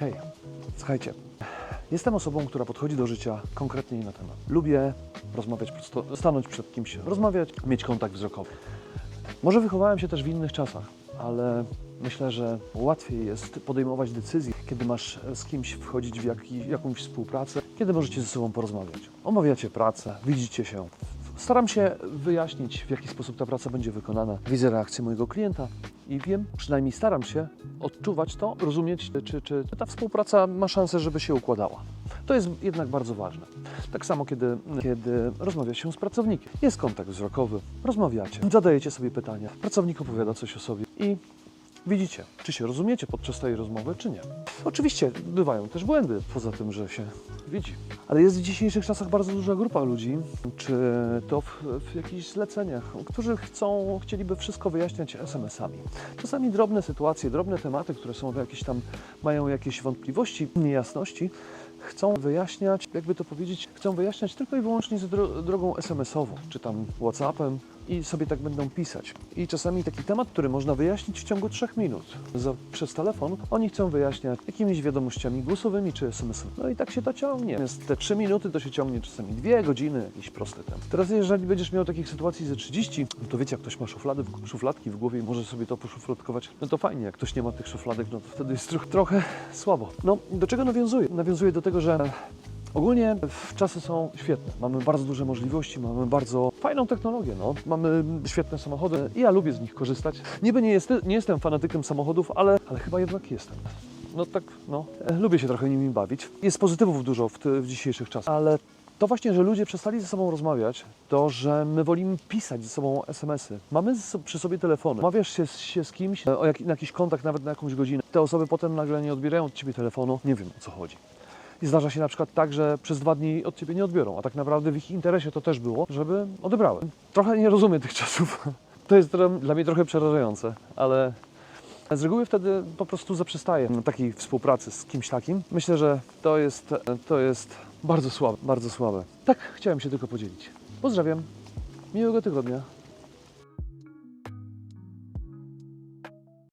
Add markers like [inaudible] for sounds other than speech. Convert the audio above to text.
Hej, słuchajcie. Jestem osobą, która podchodzi do życia konkretnie i na temat. Lubię rozmawiać, stanąć przed kimś, rozmawiać, mieć kontakt wzrokowy. Może wychowałem się też w innych czasach, ale myślę, że łatwiej jest podejmować decyzje, kiedy masz z kimś wchodzić w jakąś współpracę, kiedy możecie ze sobą porozmawiać. Omawiacie pracę, widzicie się. Staram się wyjaśnić, w jaki sposób ta praca będzie wykonana. Widzę reakcję mojego klienta i wiem, przynajmniej staram się odczuwać to, rozumieć, czy, czy ta współpraca ma szansę, żeby się układała. To jest jednak bardzo ważne. Tak samo, kiedy, kiedy rozmawia się z pracownikiem. Jest kontakt wzrokowy, rozmawiacie, zadajecie sobie pytania, pracownik opowiada coś o sobie i widzicie, czy się rozumiecie podczas tej rozmowy, czy nie. Oczywiście bywają też błędy, poza tym, że się widzi. Ale jest w dzisiejszych czasach bardzo duża grupa ludzi, czy to w, w jakichś zleceniach, którzy chcą, chcieliby wszystko wyjaśniać SMS-ami. Czasami drobne sytuacje, drobne tematy, które są jakieś tam, mają jakieś wątpliwości, niejasności, chcą wyjaśniać, jakby to powiedzieć, chcą wyjaśniać tylko i wyłącznie drogą SMS-ową, czy tam WhatsAppem i sobie tak będą pisać. I czasami taki temat, który można wyjaśnić w ciągu trzech minut za, przez telefon, oni chcą wyjaśniać jakimiś wiadomościami głosowymi czy SMS-owymi. No i tak się to ciągnie. Więc te trzy minuty to się ciągnie czasami dwie godziny, jakiś prosty temat. Teraz jeżeli będziesz miał takich sytuacji ze 30, no to wiecie, jak ktoś ma szuflady, w, szufladki w głowie i może sobie to poszufladkować, no to fajnie. Jak ktoś nie ma tych szufladek, no to wtedy jest trochę, trochę słabo. No, do czego nawiązuję? Nawiązuję do tego, że Ogólnie czasy są świetne. Mamy bardzo duże możliwości, mamy bardzo fajną technologię. No. Mamy świetne samochody i ja lubię z nich korzystać. Niby nie, jest, nie jestem fanatykiem samochodów, ale, ale chyba jednak jestem. No tak, no. E, Lubię się trochę nimi bawić. Jest pozytywów dużo w, w dzisiejszych czasach, ale to właśnie, że ludzie przestali ze sobą rozmawiać, to, że my wolimy pisać ze sobą SMS-y. Mamy przy sobie telefony. Umawiasz się, się z kimś e, o jak, na jakiś kontakt, nawet na jakąś godzinę. Te osoby potem nagle nie odbierają od ciebie telefonu. Nie wiem o co chodzi. I zdarza się na przykład tak, że przez dwa dni od ciebie nie odbiorą, a tak naprawdę w ich interesie to też było, żeby odebrały. Trochę nie rozumiem tych czasów. [laughs] To jest dla mnie trochę przerażające, ale z reguły wtedy po prostu zaprzestaję takiej współpracy z kimś takim. Myślę, że to jest, to jest bardzo słabe, bardzo słabe. Tak, chciałem się tylko podzielić. Pozdrawiam, miłego tygodnia.